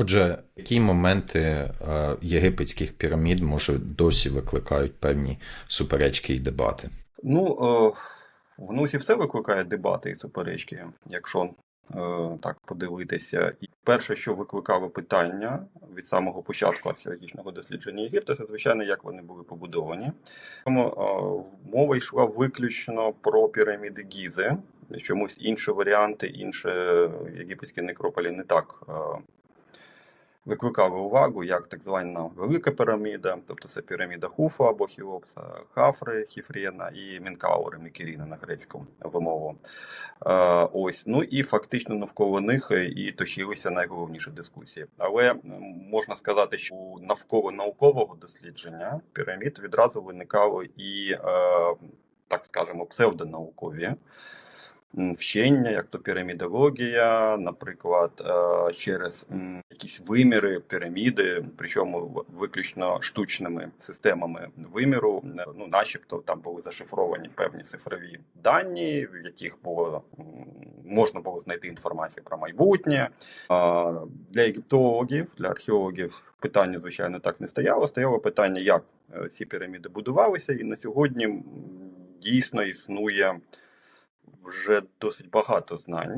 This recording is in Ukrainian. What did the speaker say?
Отже, які моменти е, єгипетських пірамід може досі викликають певні суперечки і дебати? Ну, е, в носі все викликає дебати і суперечки, якщо е, так подивитися. І перше, що викликало питання від самого початку археологічного дослідження Єгипту, це звичайно, як вони були побудовані. Тому мова йшла виключно про піраміди Гізи. Чомусь інші варіанти, інші єгипетські некрополі не так викликали увагу, як так звана Велика піраміда, тобто це піраміда Хуфу або Хіопса, Хафри, Хіфрєна і Мінкаури, Мікеріна на грецьку вимову. Е, ось, ну і фактично навколо них і точилися найголовніші дискусії. Але можна сказати, що навколо наукового дослідження пірамід відразу виникало і, е, так скажемо, псевдонаукові вчення, як то пірамідологія, наприклад, е, через якісь виміри піраміди, причому виключно штучними системами виміру, е, ну, начебто там були зашифровані певні цифрові дані, в яких було можна було знайти інформацію про майбутнє. Для єгиптологів, для археологів питання, звичайно, так не стояло. Стояло питання, як е, ці піраміди будувалися, і на сьогодні дійсно існує вже досить багато знань